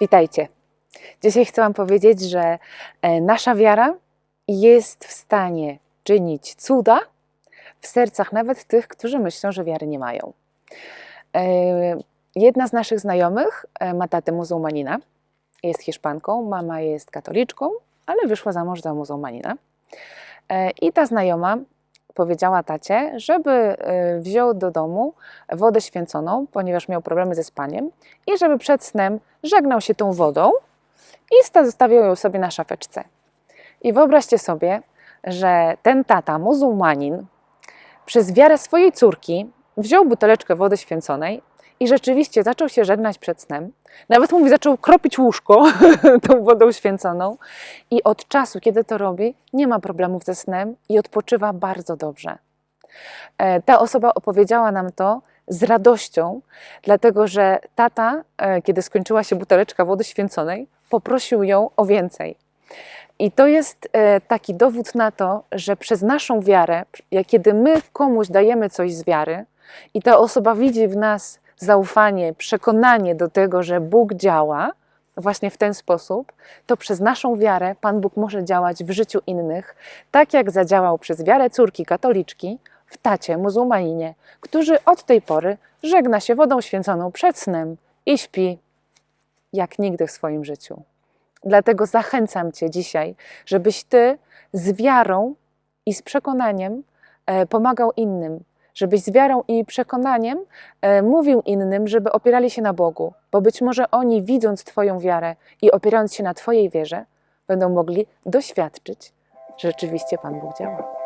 Witajcie. Dzisiaj chcę Wam powiedzieć, że e, nasza wiara jest w stanie czynić cuda w sercach nawet tych, którzy myślą, że wiary nie mają. E, Jedna z naszych znajomych e, ma tatę muzułmanina, jest Hiszpanką, mama jest katoliczką, ale wyszła za mąż za muzułmanina. I ta znajoma powiedziała tacie, żeby e, wziął do domu wodę święconą, ponieważ miał problemy ze spaniem i żeby przed snem żegnał się tą wodą i sta- zostawił ją sobie na szafeczce. I wyobraźcie sobie, że ten tata, muzułmanin, przez wiarę swojej córki wziął buteleczkę wody święconej i rzeczywiście zaczął się żegnać przed snem. Nawet mówi, zaczął kropić łóżko tą wodą święconą i od czasu, kiedy to robi, nie ma problemów ze snem i odpoczywa bardzo dobrze. E, Ta osoba opowiedziała nam to z radością, dlatego że tata, e, kiedy skończyła się buteleczka wody święconej, poprosił ją o więcej. I to jest e, taki dowód na to, że przez naszą wiarę, kiedy my komuś dajemy coś z wiary i ta osoba widzi w nas zaufanie, przekonanie do tego, że Bóg działa właśnie w ten sposób, to przez naszą wiarę Pan Bóg może działać w życiu innych, tak jak zadziałał przez wiarę córki katoliczki w tacie muzułmaninie, który od tej pory żegna się wodą święconą przed snem i śpi jak nigdy w swoim życiu. Dlatego zachęcam Cię dzisiaj, żebyś Ty z wiarą i z przekonaniem e, pomagał innym, żebyś z wiarą i przekonaniem e, mówił innym, żeby opierali się na Bogu, bo być może oni, widząc Twoją wiarę i opierając się na Twojej wierze, będą mogli doświadczyć, że rzeczywiście Pan Bóg działa.